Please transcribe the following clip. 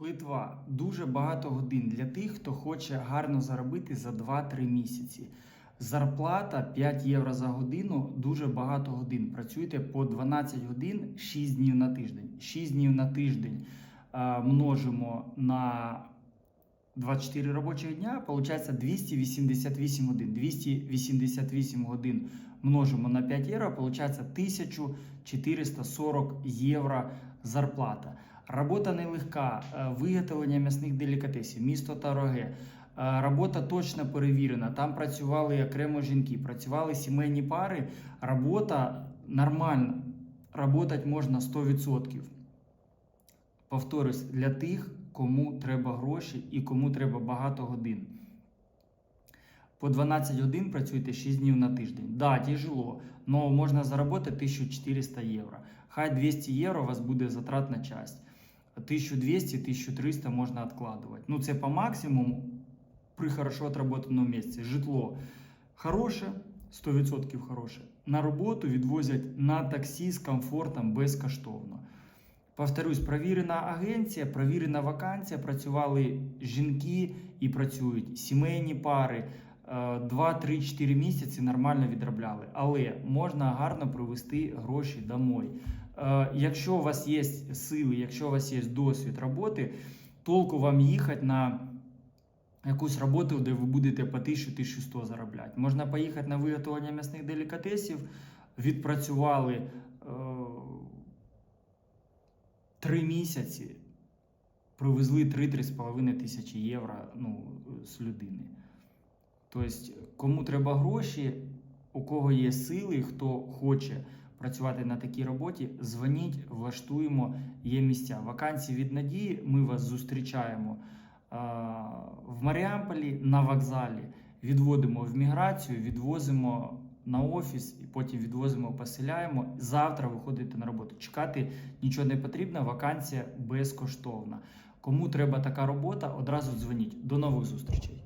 Литва дуже багато годин для тих, хто хоче гарно заробити за 2-3 місяці. Зарплата 5 євро за годину, дуже багато годин. Працюєте по 12 годин 6 днів на тиждень. 6 днів на тиждень е, множимо на 24 робочих дня, получається 288 годин. 288 годин множимо на 5 євро, получається 1440 євро зарплата. Робота нелегка, е, виготовлення м'ясних делікатесів, місто Тароге. Робота точно перевірена. Там працювали окремо жінки, працювали сімейні пари. Робота нормальна. Работать можна 100%. Повторюсь, для тих, кому треба гроші і кому треба багато годин. По 12 годин працюєте 6 днів на тиждень. Да, тяжело, но можна заробити 1400 євро. Хай 200 євро у вас буде затратна часть. 1200-1300 можна відкладувати. Ну, це по максимуму при хорошо отработаному місці. Житло хороше, 100% хороше. На роботу відвозять на таксі з комфортом безкоштовно. Повторюсь, провірена агенція, провірена вакансія, працювали жінки і працюють сімейні пари. 2-3-4 місяці нормально відробляли, але можна гарно привезти гроші домой. Е, Якщо у вас є сили, якщо у вас є досвід роботи, толку вам їхати на якусь роботу, де ви будете по 1000-1100 заробляти. Можна поїхати на виготовлення м'ясних делікатесів, відпрацювали е, 3 місяці, привезли 3-3,5 тисячі євро ну, з людини. Тобто, кому треба гроші, у кого є сили, хто хоче працювати на такій роботі, дзвоніть, влаштуємо, є місця. Вакансії від надії. Ми вас зустрічаємо в Маріамполі на вокзалі, відводимо в міграцію, відвозимо на офіс і потім відвозимо, поселяємо. Завтра виходите на роботу. Чекати нічого не потрібно, вакансія безкоштовна. Кому треба така робота, одразу дзвоніть. До нових зустрічей.